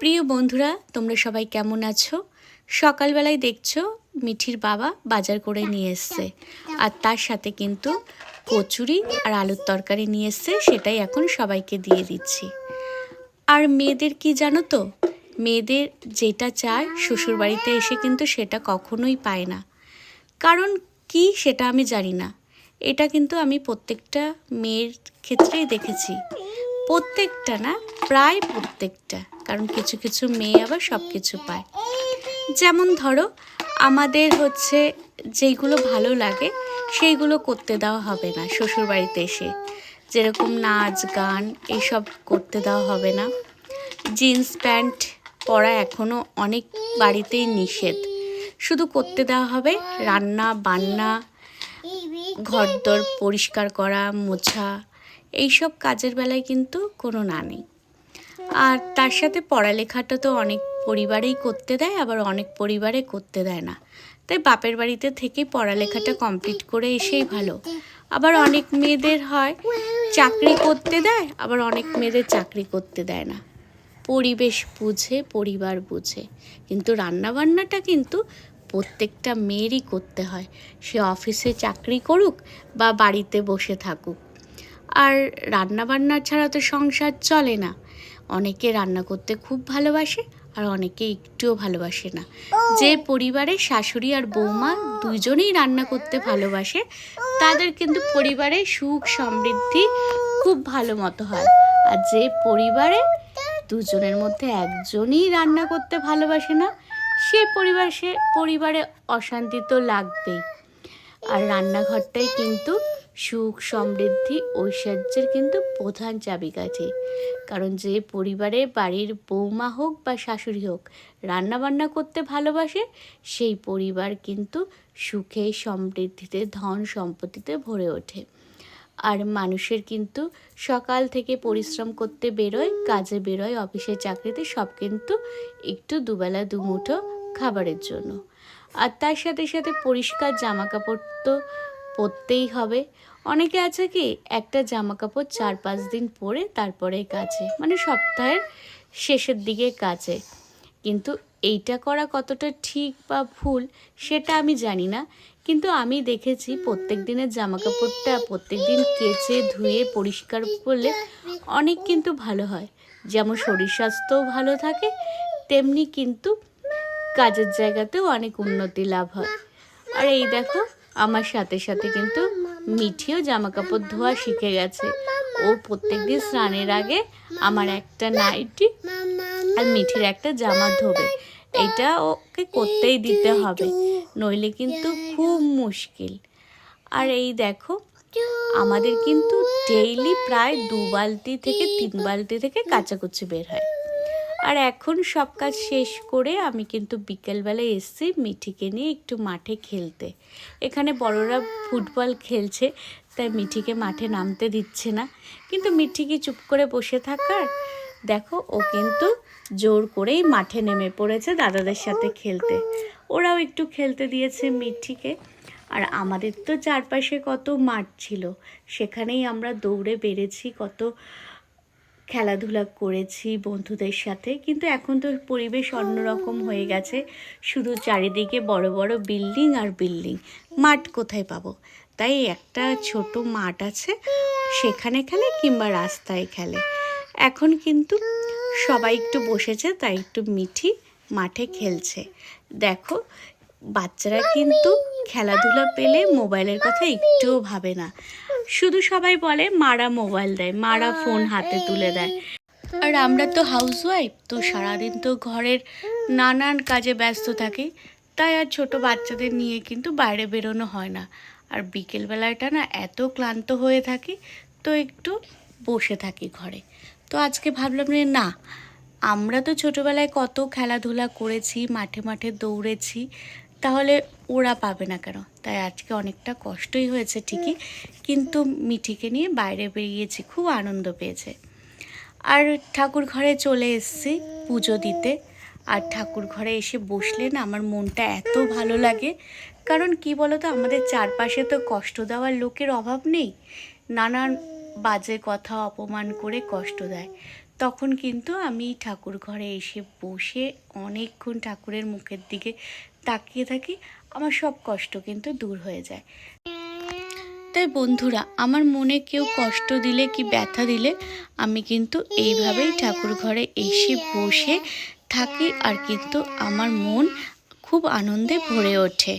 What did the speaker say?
প্রিয় বন্ধুরা, তোমরা সবাই কেমন আছো? সকালবেলায় দেখছ মিঠির বাবা বাজার করে নিয়ে এসছে। আর তার সাথে কিন্তু কচুরি আর আলুর তরকারি নিয়ে এসছে, সেটাই এখন সবাইকে দিয়ে দিচ্ছি। আর মেয়েদের কি জানো তো? মেয়েদের যেটা চায় শ্বশুরবাড়িতে এসে কিন্তু সেটা কখনোই পায় না। কারণ কি সেটা আমি জানি না। এটা কিন্তু আমি প্রত্যেকটা মেয়ের ক্ষেত্রেই দেখেছি। প্রত্যেকটা না, প্রায় প্রত্যেকটা। কারণ কিছু কিছু মেয়ে আবার সব কিছু পায়। যেমন ধরো, আমাদের হচ্ছে যেইগুলো ভালো লাগে, সেইগুলো করতে দেওয়া হবে না শ্বশুরবাড়িতে এসে। যেরকম নাচ, গান এইসব করতে দেওয়া হবে না। জিন্স প্যান্ট পরা এখনও অনেক বাড়িতেই নিষেধ। শুধু করতে দেওয়া হবে রান্না, বান্না, ঘরদোর পরিষ্কার করা, মোছা, এইসব কাজের বেলায় কিন্তু কোনো না নেই। আর তার সাথে পড়ালেখাটা তো অনেক পরিবারেই করতে দেয়, আবার অনেক পরিবারে করতে দেয় না। তাই বাপের বাড়িতে থেকেই পড়ালেখাটা কমপ্লিট করে এসেই ভালো। আবার অনেক মেয়েদের হয়, চাকরি করতে দেয়, আবার অনেক মেয়েদের চাকরি করতে দেয় না। পরিবেশ বুঝে, পরিবার বুঝে। কিন্তু রান্নাবান্নাটা কিন্তু প্রত্যেকটা মেয়েরই করতে হয়। সে অফিসে চাকরি করুক বা বাড়িতে বসে থাকুক। আর রান্নাবান্না ছাড়া তো সংসার চলে না। অনেকে রান্না করতে খুব ভালোবাসে আর অনেকে একটুও ভালোবাসে না। যে পরিবারে শাশুড়ি আর বৌমা দুজনেই রান্না করতে ভালোবাসে তাদের কিন্তু পরিবারে সুখ সমৃদ্ধি খুব ভালো মতো হয়। আর যে পরিবারে দুজনের মধ্যে একজনই রান্না করতে ভালোবাসে না সে পরিবার সে পরিবারে অশান্তি তো লাগবেই। আর রান্নাঘরটাই কিন্তু সুখ, সমৃদ্ধি, ঐশ্বর্যের কিন্তু প্রধান চাবিকাঠি। কারণ যে পরিবারে বাড়ির বৌমা হোক বা শাশুড়ি হোক রান্নাবান্না করতে ভালোবাসে, সেই পরিবার কিন্তু সুখে, সমৃদ্ধিতে, ধন সম্পত্তিতে ভরে ওঠে। আর মানুষের কিন্তু সকাল থেকে পরিশ্রম করতে বেরোয়, কাজে বেরোয়, অফিসে চাকরিতে, সব কিন্তু একটু দুবেলা, দুমুঠো খাবারের জন্য। আর তার সাথে সাথে পরিষ্কার জামা কাপড় তো পরতেই হবে। অনেকে আছে কি, একটা জামা কাপড় চার পাঁচ দিন পরে তারপরে কাচে। মানে সপ্তাহের শেষের দিকে কাচে। কিন্তু এইটা করা কতটা ঠিক বা ভুল, সেটা আমি জানি না। কিন্তু আমি দেখেছি প্রত্যেক দিনের জামা কাপড়টা প্রত্যেক দিন কেচে, ধুয়ে, পরিষ্কার করলে অনেক কিন্তু ভালো হয়। যেমন শরীর স্বাস্থ্যও ভালো থাকে, তেমনি কিন্তু কাজের জায়গাতেও অনেক উন্নতি লাভ হয়। আর এই দেখো আমার সাথে সাথে কিন্তু মিঠিও জামা কাপড় ধোয়া শিখে গেছে। ও প্রত্যেকদিন স্নানের আগে আমার একটা নাইটি আর মিঠির একটা জামা ধোবে। এটা ওকে করতেই দিতে হবে, নইলে কিন্তু খুব মুশকিল। আর এই দেখো, আমাদের কিন্তু ডেইলি প্রায় দু বালতি থেকে তিন বালতি থেকে কাঁচা কাচাকুচি বের হয়। আর এখন সব কাজ শেষ করে আমি কিন্তু বিকেলবেলায় এসেছি মিঠিকে নিয়ে একটু মাঠে খেলতে। এখানে বড়রা ফুটবল খেলছে, তাই মিঠিকে মাঠে নামতে দিচ্ছে না। কিন্তু মিঠি কি চুপ করে বসে থাকার? দেখো, ও কিন্তু জোর করেই মাঠে নেমে পড়েছে দাদাদের সাথে খেলতে। ওরাও একটু খেলতে দিয়েছে মিঠিকে। আর আমাদের তো চারপাশে কত মাঠ ছিল, সেখানেই আমরা দৌড়ে বেড়েছি কত খেলাধুলা করেছি বন্ধুদের সাথে, কিন্তু এখন তো পরিবেশ অন্যরকম হয়ে গেছে। শুধু চারিদিকে বড় বড় বিল্ডিং আর বিল্ডিং, মাঠ কোথায় পাবো? তাই একটা ছোট মাঠ আছে, সেখানে খেলে কিংবা রাস্তায় খেলে। এখন কিন্তু সবাই একটু বসেছে, তাই একটু মিঠি মাঠে খেলছে। দেখো, বাচ্চারা কিন্তু খেলাধুলা পেলে মোবাইলের কথা একটুও ভাবে না। শুধু সবাই বলে মারা মোবাইল দেয় মারা ফোন হাতে তুলে দেয়। আর আমরা তো হাউসওয়াইফ তো সারাদিন তো ঘরের নানান কাজে ব্যস্ত থাকি তাই আর ছোট বাচ্চাদের নিয়ে কিন্তু বাইরে বেরোনো হয় না। আর বিকেলবেলাটা না এত ক্লান্ত হয়ে থাকি তো একটু বসে থাকি ঘরে। তো আজকে ভাবলাম যে না আমরা তো ছোটোবেলায় কত খেলাধুলা করেছি মাঠে মাঠে দৌড়েছি তাহলে ওরা পাবে না কেন? তাই আজকে অনেকটা কষ্টই হয়েছে ঠিকই, কিন্তু মিঠিকে নিয়ে বাইরে বেরিয়েছি, খুব আনন্দ পেয়েছে। আর ঠাকুর ঘরে চলে এসেছি পুজো দিতে। আর ঠাকুর ঘরে এসে বসলে না আমার মনটা এত ভালো লাগে। কারণ কি বলতো, আমাদের চারপাশে তো কষ্ট দেওয়ার লোকের অভাব নেই। নানান বাজে কথা, অপমান করে কষ্ট দেয়। তখন কিন্তু আমি ঠাকুর ঘরে এসে বসে অনেকক্ষণ ঠাকুরের মুখের দিকে তাকিয়ে থাকি, আমার সব কষ্ট কিন্তু দূর হয়ে যায়। তাই বন্ধুরা, আমার মনে কেউ কষ্ট দিলে কি ব্যথা দিলে, আমি কিন্তু এইভাবেই ঠাকুর ঘরে এসে বসে থাকি আর কিন্তু আমার মন খুব আনন্দে ভরে ওঠে।